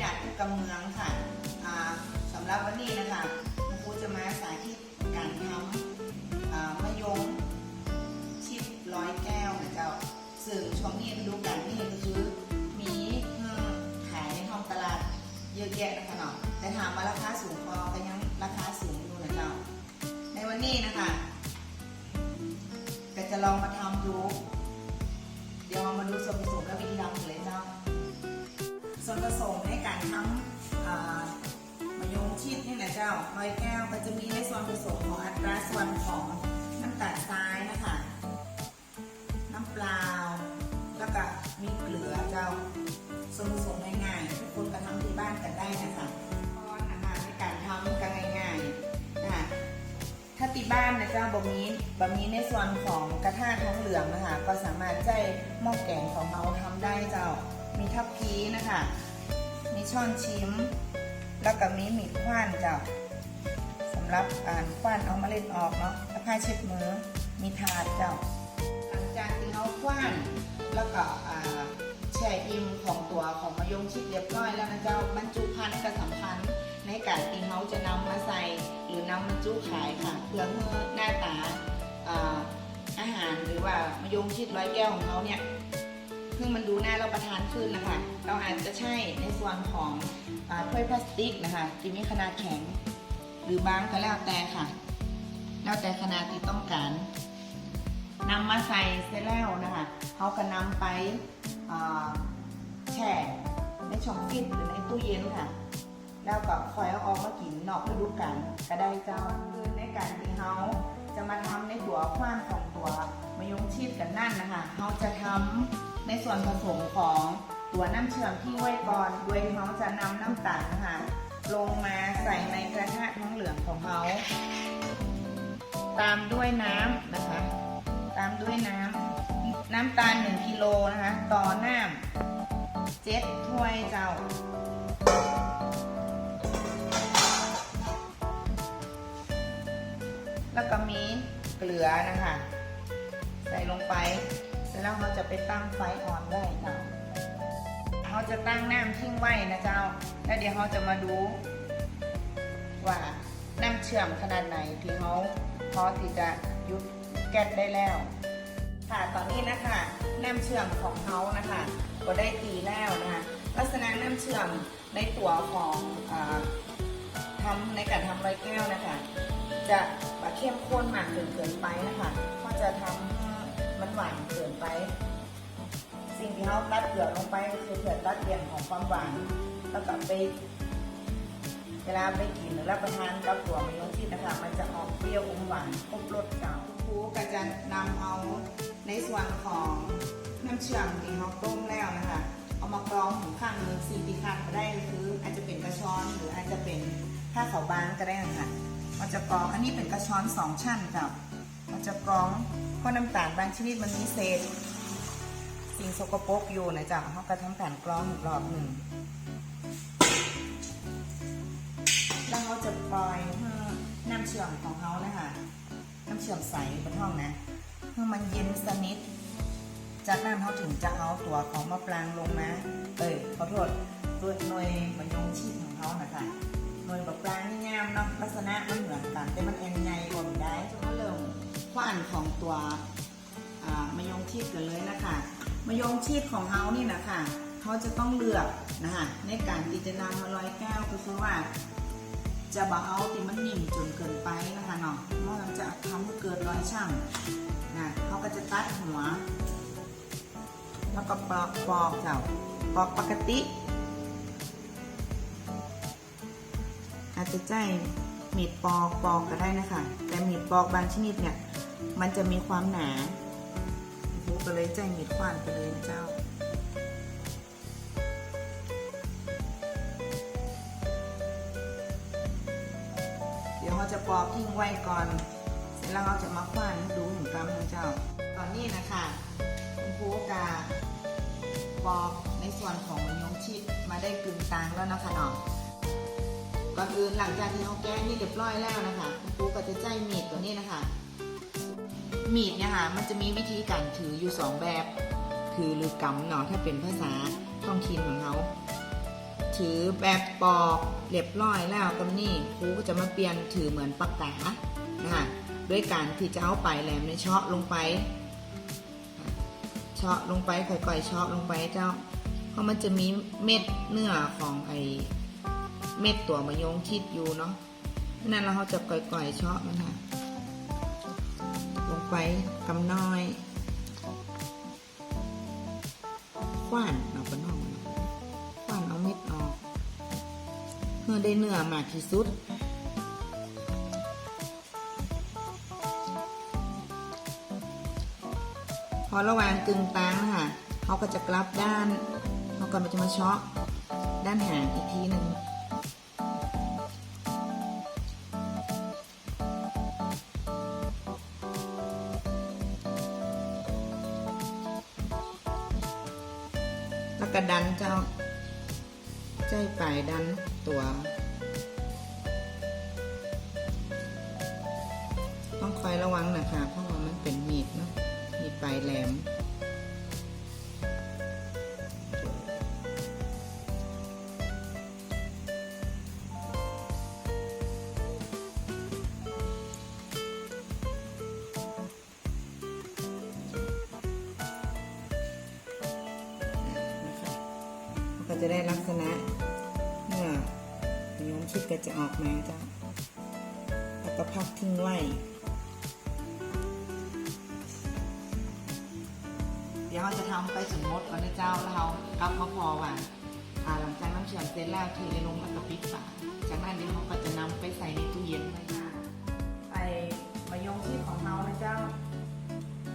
ญาตทุกกำเมืองค่ะสำหรับวันนี้นะคะคุณครูจะมาสาธิตการทำมะยงชิดร้อยแก้วนะเจ้าซึ่งช่วงนี้ฤดูกาลนี่ก็คือมีขายในท้องตลาดเยอะแยะนะคะเนาะแต่ถามว่าราคาสูงพอก็ยังราคาสูงอยู่นะเจ้าในวันนี้นะคะก็จะลองมาทำดู เดี๋ยวเรามาดูส่วนผสมและวิธีทำกันเลยเจ้า ส่วนผสมในการทำอ่ามะยงชิดนี่นะเจ้าร้อยแก้วก็จะมีในส่วนผสมของอัตราส่วนของน้ำตาลทรายนะคะ น้ำเปล่า แล้วก็มีเกลือเจ้า ส่วนผสมง่ายๆทุกคนก็ทำที่บ้านกันได้นะคะก้อนนะคะในการทำก็ง่ายๆนะคะถ้าติบ้านนะเจ้าบะหมี่บะหมี่ในส่วนของกระทะทองเหลืองนะคะ ก็สามารถใช้หม้อแกงของเราทำได้เจ้า มีทัพพีนะคะ มีช้อนชิม แล้วก็มีมีดขว้านเจ้าสำหรับการขว้านเอามาเล็ดออกเนาะแล้วผ้าเช็ดมือ มีถาดเจ้าหลังจากที่เราขว้านแล้วก็อ่าแช่อิ่มของตัวของมะยงชิดเรียบร้อยแล้วนะเจ้าบรรจุภัณฑ์ก็สำคัญในการที่เขาจะนำมาใส่หรือนำบรรจุขายค่ะเพื่อให้หน้าตาอาหารหรือว่ามะยงชิดร้อยแก้วของเขาเนี่ย เพื่อมันดูน่ารับประทานขึ้นนะคะ เราอาจจะใช้ในส่วนของถ้วยพลาสติกนะคะที่มีขนาดแข็ง หรือบางก็แล้วแต่ค่ะ แล้วแต่ขนาดที่ต้องการนำมาใส่เสร็จแล้วนะคะเขาก็นำไปแช่ในช่องฟิตหรือในตู้เย็นค่ะ แล้วก็คอยเอาออกมากินนอกฤดูกาลก็ได้เจ้าคือในการที่เขาจะมาทำในตัวขว้านของตัวมะยงชิดกันนั่นนะคะเขาจะทำ ในส่วนผสมของตัวน้ำเชื่อมที่ไว้ก่อนโดยเขาจะนำน้ำตาลนะคะลงมาใส่ในกระทะท้องเหลืองของเขาตามด้วยน้ำนะคะ ตามด้วยน้ำน้ำตาล1กิโลนะคะ ต่อน้ำเจ็ดถ้วยเจ้าแล้วก็มีเกลือนะคะ ใส่ลงไป ร็จแล้วเราจะไปตั้งไฟอ่อนไว้เจ้าเราจะตั้งน้ำทิ้งไว้นะเจ้า แล้วเดี๋ยวเราจะมาดู ว่าน้ำเชื่อมขนาดไหนที่เขาพอที่จะยุดแก๊สได้แล้ว ค่ะตอนนี้นะคะน้ำเชื่อมของเขานะคะก็ได้ตีแล้วนะคะลักษณะน้ำเชื่อมในตัวของอทำในการทำไรอยแก้วนะคะ จะเข้มข้นมากจนเกินไปนะคะก็จะทำใหวานเกินไป สิ่งที่เขาตัดเกลือลงไปก็คือเกลือตัดเลี่ยนของความหวานแล้วก็ไปเวลาไปกินหรือรับประทานกับตัวมะยงชิดนะคะ มันจะออกเปรี้ยวอมหวานครบรสเจ้าครูก็จะนำเอาในส่วนของน้ำเชื่อมที่เขาต้มแล้วนะคะ เอามากรองถึงข้างหนึงสี่ปีข้างก็ได้คืออาจจะเป็นกระชอนหรืออาจจะเป็นผ้าขาวบางก็ได้นะคะมันจะกรองอันนี้เป็นกระชอนสองชั้นค่ะมันจะกรอง ราะน้ำตาลบางชนิดมันมีเศษสิ่งสกปรกอยู่นะจ๊ะเขาก็ทำการกรองอีกรอบหนึ่งแล้วเขาจะปล่อยน้ำเชื่อมของเขานะคะน้ำเชื่อมใสบนห้องนะให้มันเย็นสนิท จากนั้นเขาถึงจะเอาตัวของมะปรางลงมาเอ้ยขอโทษด้วยหน่วยมะยงชิดของเขานะคะหน่วยมะปรางนี่งามเนาะลักษณะมันเหมือนกันแต่มันเอ็นไงกว่ามันได้จะมาเริ่ม ว้านของตัวอ่ามะยงชิดกันเลยนะคะมะยงชิดของเขานี่นะคะเขาจะต้องเลือกนะคะในการที่จะนำมาลอยแก้วก็คือว่า จะบอกเอาที่มันนิ่มจนเกินไปนะคะเนาะเพราะมันจะทำให้เกิดรอยช่ำนะเขาก็จะตัดหัว แล้วก็ปอกปอกเจ้าปอกปกติ อาจจะใจมีดปอกปอกก็ได้นะคะ แต่มีดปอกบางชนิดเนี่ย มันจะมีความหนาครูก็เลยใจมีดขว้านไปเลยนะเจ้าเดี๋ยวเราจะปอกทิ้งไว้ก่อน เสร็จแล้วเราจะมาคว้านดูถึงกำของเจ้า ตอนนี้นะคะคุณครูกาปอกในส่วนของมยงชิดมาได้กึ่งกลางแล้วนะคะเนาะก็คือหลังจากที่เราแก้นี่เรียบร้อยแล้วนะคะคุณครูก็จะใจมีดตัวนี้นะคะ มีดเนี่ยค่ะมันจะมีวิธีการถืออยู่สองแบบ ถือหรือกำเนาะถ้าเป็นภาษาท้องถิ่นของเขาถือแบบปอกเรียบร้อยแล้วกับนี่ครูก็จะมาเปลี่ยนถือเหมือนปากกานะคะด้วยการที่จะเอาปลายแหลมในเชาะลงไปเชาะลงไปค่อยๆเชาะลงไปเจ้า เพราะมันจะมีเม็ดเนื้อของไอเม็ดตัวมะยงชิดอยู่เนาะนั้นเราจะก่อยๆเชาะมันค่ะ งไปกำน้อยขว้านเอาไปนอกมันขว้านเอาเม็ดออกเพื่อได้เนื้อมากที่สุดพอระหว่างกึ่งตางนะคะเขาก็จะกลับด้านเขาก็จะมาเชาะด้านหางอีกทีหนึ่ง แล้วก็ดันเจ้า ใจป่ายดันตัว ต้องคอยระวังนะคะเพราะ จะได้ลักษณะเมื่อโยมชิดก็จะออกมาจ้ะแล้วก็พักทิ้งไว้เดี๋ยวเราจะทำไปสมมติก่อนนะเจ้าแล้วเรากลับมาพอว่าอาหลังจากน้ำเชื่อมเสร็จแล้วเทลงแล้วก็ปิดฝาจากนั้นเดี๋ยวเราก็จะนำไปใส่ในตู้เย็นไว้ไอมายงชีพของเรานะเจ้า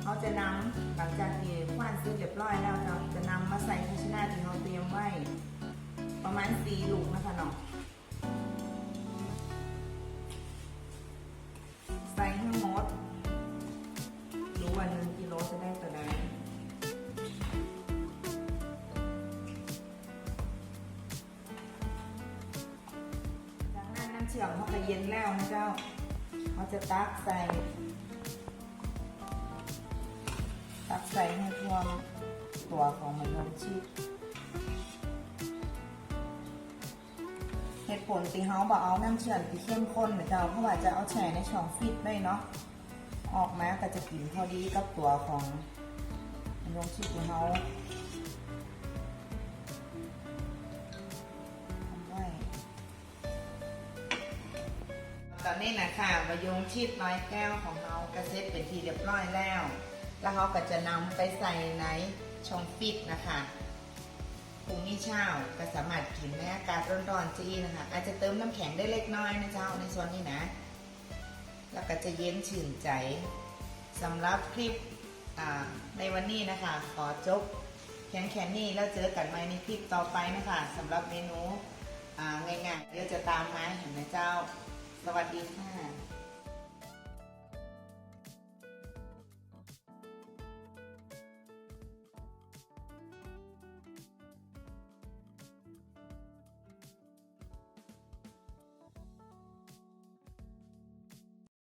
เขาจะนำหลังจากที่คว้านซื้อเรียบร้อยแล้วเราจะนำมา ประมาณสี่ลูกนะคะเนาะใส่ให้หมดรู้ว่าหนึ่งกิโลจะได้ตัวใดจากนั้นน้ำเชื่อมเขาก็เย็นแล้วนะเจ้าเขาจะตักใส่ตักใส่ให้ท่วมตัวของมันยงชีพ เหตุผลที่เขาบอกเอาน้ำเชื่อมที่เข้มข้นนเจ้าเพราะว่าจะเอาแช่ในช่องฟิตได้เนาะออกมาก็จะกินพอดีกับตัวของมันยงชีพที่เขาตอนนี้นะค่ะมายงชีพน้อยแก้วของเรากระเซ็ตเป็นทีเรียบร้อยแล้ว แล้วเขาก็จะนำไปใส่ในช่องฟิตนะคะ นี่เช้าก็สามารถกินในอากาศร้อนๆจีนะคะอาจจะเติมน้ำแข็งได้เล็กน้อยนะเจ้าในส่วนนี้นะ แล้วก็จะเย็นชื่นใจสำหรับคลิปในวันนี้นะคะ ขอจบเพียงแค่นี้แล้วเจอกันใหม่ในคลิปต่อไปนะคะสำหรับเมนูง่ายๆเดี๋ยวจะตามมาเห็นไหมเจ้า สวัสดีค่ะ